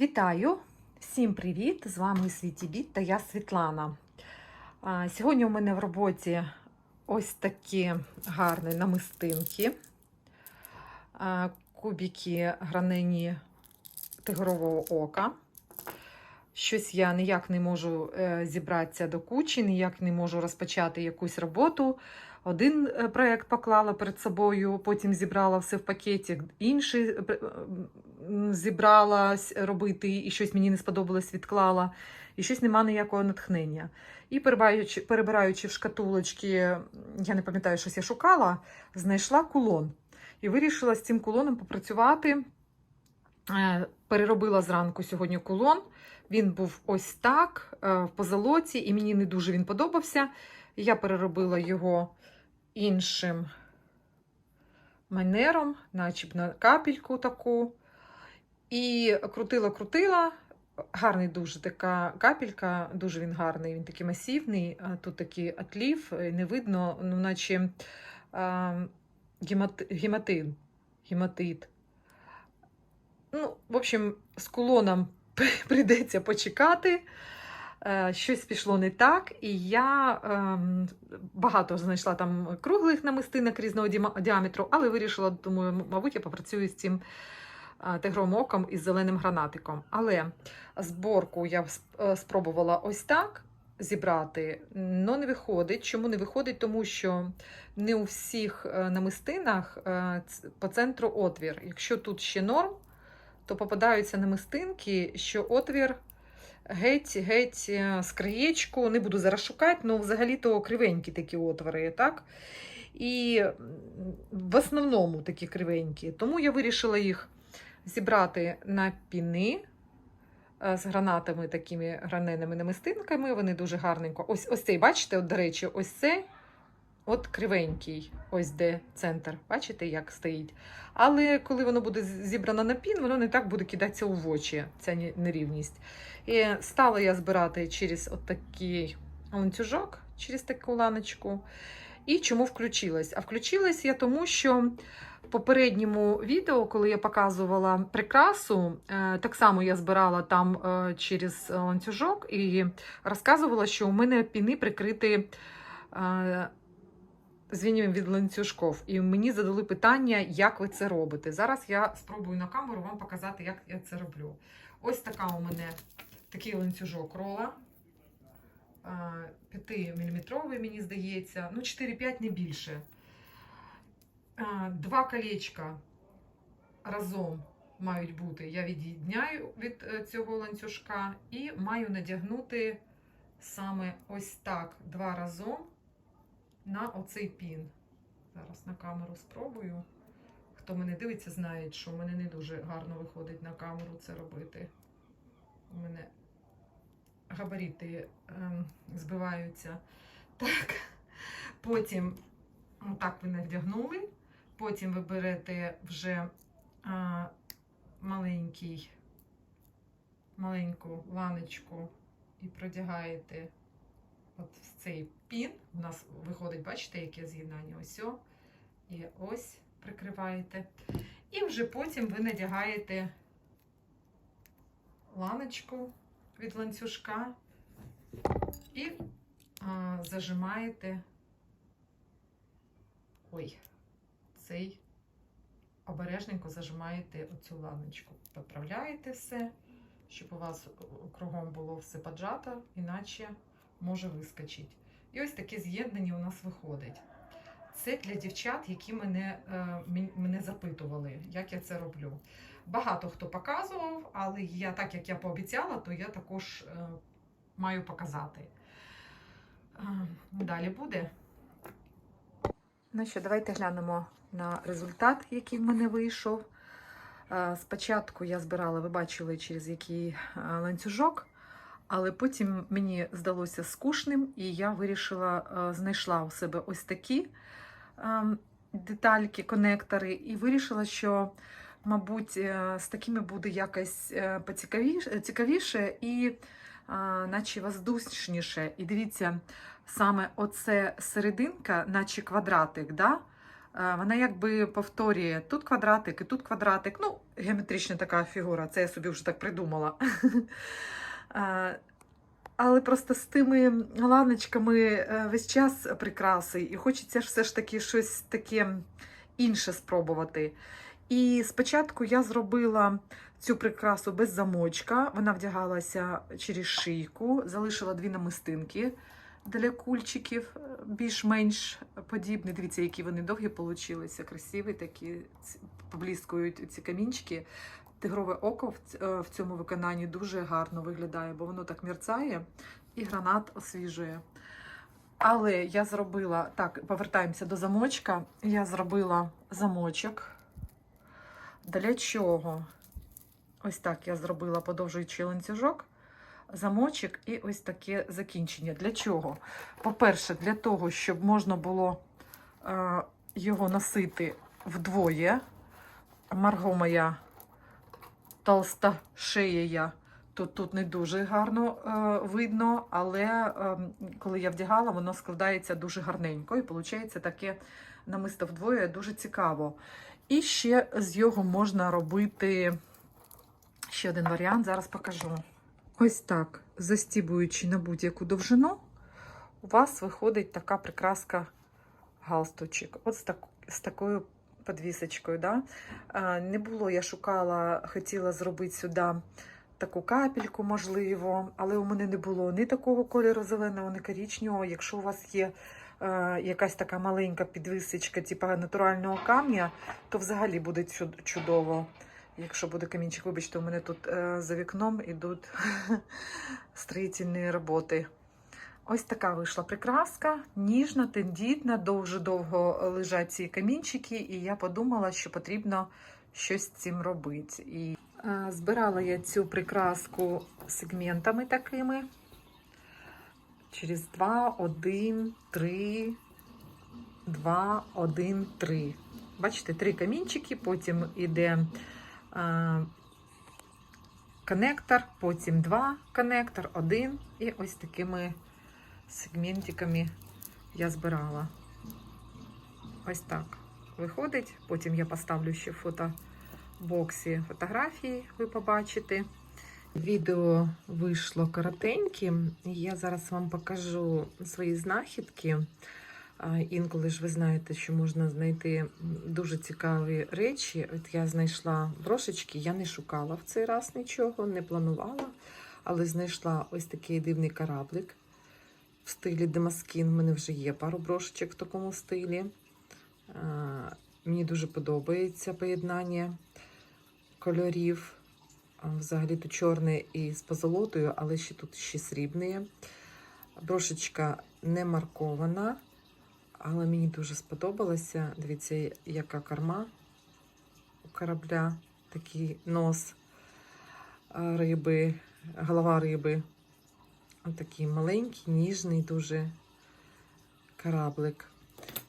Вітаю! Всім привіт! З вами Світі Біт та я Світлана. Сьогодні у мене в роботі ось такі гарні намистинки, кубики гранені тигрового ока. Щось я ніяк не можу е, зібратися до кучі, ніяк не можу розпочати якусь роботу. Один е, проєкт поклала перед собою, потім зібрала все в пакеті, інший м, зібрала с- робити, і щось мені не сподобалось, відклала, і щось нема ніякого натхнення. І перебираючи, перебираючи в шкатулочки, я не пам'ятаю, щось я шукала, знайшла кулон. І вирішила з цим кулоном попрацювати. Е, Переробила зранку сьогодні кулон. Він був ось так, е, в позолоті, і мені не дуже він подобався. Я переробила його іншим манером, начебто на капельку таку. І крутила-крутила. Гарний дуже така капелька, дуже він гарний, він такий масивний. Тут такий отлів, е, не видно, ну, наче а, гемат, гематин, гематит. Ну, в общем, з кулоном прийдеться почекати. Е, Щось пішло не так, і я ем, багато знайшла там круглих намистинок різного діаметру, але вирішила, думаю, мабуть, я попрацюю з цим тигровим оком із зеленим гранатиком. Але зборку я е, спробувала ось так зібрати, але не виходить. Чому не виходить? Тому що не у всіх е, намистинах е, по центру отвір. Якщо тут ще норм, то попадаються намистинки, що отвір геть-геть з краєчку. Не буду зараз шукати, але взагалі-то кривенькі такі отвори, так? І в основному такі кривенькі. Тому я вирішила їх зібрати на піни е, з гранатами, такими граненими намистинками. Вони дуже гарненько. Ось, ось цей, бачите, от, до речі, ось цей. От кривенький, ось де центр. Бачите, як стоїть. Але коли воно буде зібрано на пін, воно не так буде кидатися у очі, ця нерівність. І стала я збирати через от такий ланцюжок, через таку ланочку. І чому включилась? А включилась я тому, що попередньому відео, коли я показувала прикрасу, е, так само я збирала там е, через ланцюжок і розказувала, що у мене піни прикриті е, звінням від ланцюжків. І мені задали питання, як ви це робите. Зараз я спробую на камеру вам показати, як я це роблю. Ось така у мене такий ланцюжок рола. 5-мм, мені здається, ну 4-5 не більше. Два колечка разом мають бути. Я від'єдняю від е, цього ланцюжка і маю надягнути саме ось так два разом на оцей пін. Зараз на камеру спробую. Хто мене дивиться, знає, що в мене не дуже гарно виходить на камеру це робити. У мене габарити ем, збиваються. Так. Потім отак ви надягнули. Потім ви берете вже а, маленький, маленьку ланочку і продягаєте от в цей пін. У нас виходить, бачите, яке з'єднання? Ось. І ось прикриваєте. І вже потім ви надягаєте ланочку від ланцюжка і а, зажимаєте ой, цей обережненько зажимаєте оцю ланочку. Поправляєте все, щоб у вас кругом було все поджато, іначе може вискочити. І ось таке з'єднання у нас виходить. Це для дівчат, які мене, е, мене запитували, як я це роблю. Багато хто показував, але я, так як я пообіцяла, то я також е, маю показати. Е, Далі буде. Ну що, давайте глянемо на результат, який в мене вийшов. Е, Спочатку я збирала, ви бачили, через який е, ланцюжок, але потім мені здалося скучним, і я вирішила, е, знайшла у себе ось такі детальки, конектори, і вирішила, що, мабуть, з такими буде якось цікавіше і наче воздушніше. І дивіться, саме оце серединка, наче квадратик, да? Е, вона якби повторює тут квадратик і тут квадратик. Ну, геометрична така фігура. Це я собі вже так придумала. Але просто з тими ланочками е, весь час прикраси, і хочеться все ж таки щось таке інше спробувати. І спочатку я зробила цю прикрасу без замочка. Вона вдягалася через шийку, залишила дві намистинки для кульчиків, е, більш-менш подібні. Дивіться, які вони довгі получилися, красиві такі, поблискують ці камінчики. Тигрове око е, в цьому виконанні дуже гарно виглядає, бо воно так мерцає і гранат освіжує. Але я зробила так, повертаємося до замочка. Я зробила замочок. Для чого? Ось так я зробила подовжуючий ланцюжок, замочок і ось таке закінчення. Для чого? По-перше, для того, щоб можна було е, його носити вдвоє. Марго моя толста шия. Тут, тут не дуже гарно е, видно, але е, коли я вдягала, воно складається дуже гарненько. І виходить таке намисто вдвоє дуже цікаво. І ще з його можна робити ще один варіант, зараз покажу. Ось так, застібуючи на будь-яку довжину, у вас виходить така прикраска галстучок. От з, так, з такою подвісочкою. Да? Не було, я шукала, хотіла зробити сюди таку капельку, можливо, але у мене не було ні такого кольору зеленого, ні коричневого. Якщо у вас є е, якась така маленька підвисочка, типу натурального камня, то взагалі буде чудово. Якщо буде камінчик, вибачте, у мене тут е, за вікном ідуть строїтельні роботи. Ось така вийшла прикраска, ніжна, тендітна, дуже довго лежать ці камінчики, і я подумала, що потрібно щось з цим робити. І е, збирала я цю прикраску сегментами такими. Через 2, 1, 3, 2, 1, 3. Бачите, три камінчики, потім іде коннектор, потім два коннектор, один. І ось такими сегментиками я збирала. Ось так виходить. Потім я поставлю ще в фотобоксі фотографії, ви побачите. Відео вийшло коротеньким, я зараз вам покажу свої знахідки. Інколи ж ви знаєте, що можна знайти дуже цікаві речі. От я знайшла брошечки, я не шукала в цей раз нічого, не планувала, але знайшла ось такий дивний кораблик в стилі Демаскін. У мене вже є пару брошечок в такому стилі. Мені дуже подобається поєднання кольорів. Взагалі-то чорне і з позолотою, але ще тут ще срібне. Брошечка не маркована. Але мені дуже сподобалося. Дивіться, яка корма у корабля, такий нос риби, голова риби. Такий маленький, ніжний дуже кораблик.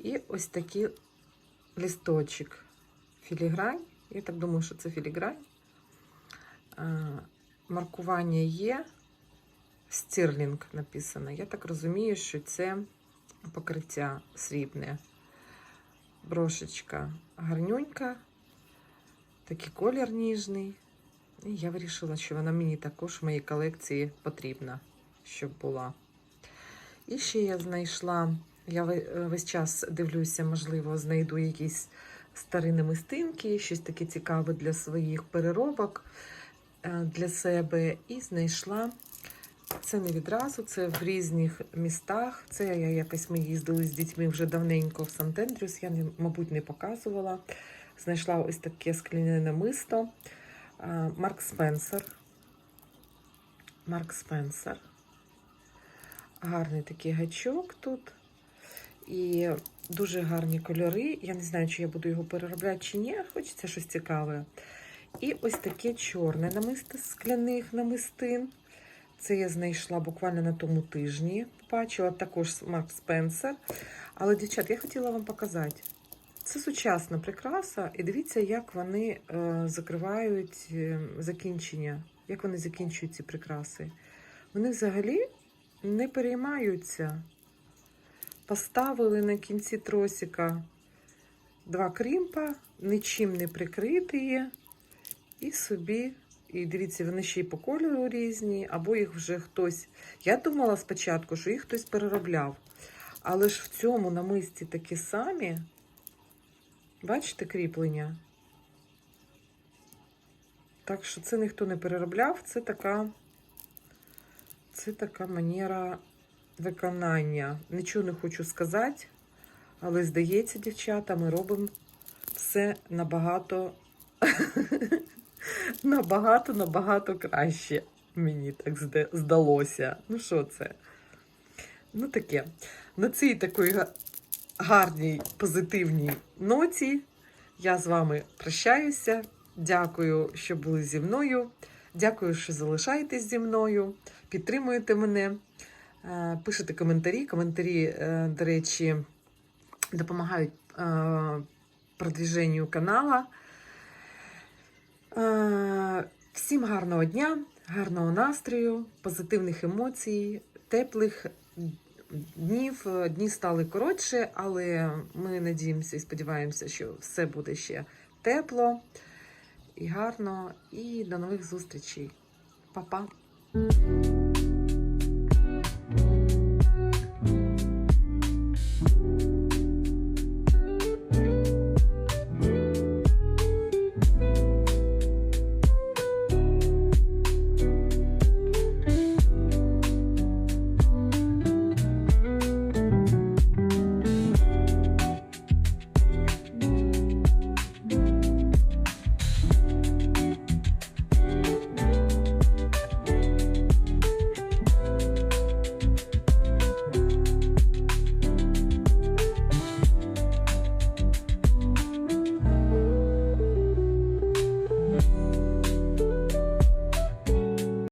І ось такий листочок. Філігрань. Я так думаю, що це філігрань. Маркування є. Стірлінг написано. Я так розумію, що це покриття срібне. Брошечка гарнюнька, такий колір ніжний. І я вирішила, що вона мені також в моїй колекції потрібна, щоб була. І ще я знайшла, я весь час дивлюся, можливо, знайду якісь старі намистинки, щось таке цікаве для своїх переробок е, для себе. І знайшла це не відразу, це в різних містах. Це я якось ми їздили з дітьми вже давненько в Сант-Ендрюс, я, мабуть, не показувала. Знайшла ось таке скляне намисто. Марк Спенсер. Марк Спенсер. Гарний такий гачок тут. І дуже гарні кольори. Я не знаю, чи я буду його переробляти чи ні. Хочеться щось цікаве. І ось таке чорне намисто скляних намистин. Це я знайшла буквально на тому тижні. Бачила також Марк Спенсер. Але, дівчат, я хотіла вам показати. Це сучасна прикраса, і дивіться, як вони е, закривають е, закінчення, як вони закінчують ці прикраси. Вони взагалі не переймаються. Поставили на кінці тросика два крімпа, нічим не прикриті, І собі, і дивіться, вони ще й по кольору різні, або їх вже хтось. Я думала спочатку, що їх хтось переробляв. Але ж в цьому намисті такі самі. Бачите кріплення? Так що це ніхто не переробляв, це така, це така манера виконання. Нічого не хочу сказати, але здається, дівчата, ми робимо все набагато, набагато, набагато краще. Мені так здалося. Ну, що це? Ну, таке. На цій такій гарній, позитивній ноті я з вами прощаюся. Дякую, що були зі мною. Дякую, що залишаєтесь зі мною, підтримуєте мене, е, пишете коментарі. Коментарі, е, до речі, допомагають е, продвіженню канала. Е, Всім гарного дня, гарного настрою, позитивних емоцій, теплих днів. Дні стали коротше, але ми надіємося і сподіваємося, що все буде ще тепло і гарно. І до нових зустрічей. Па-па!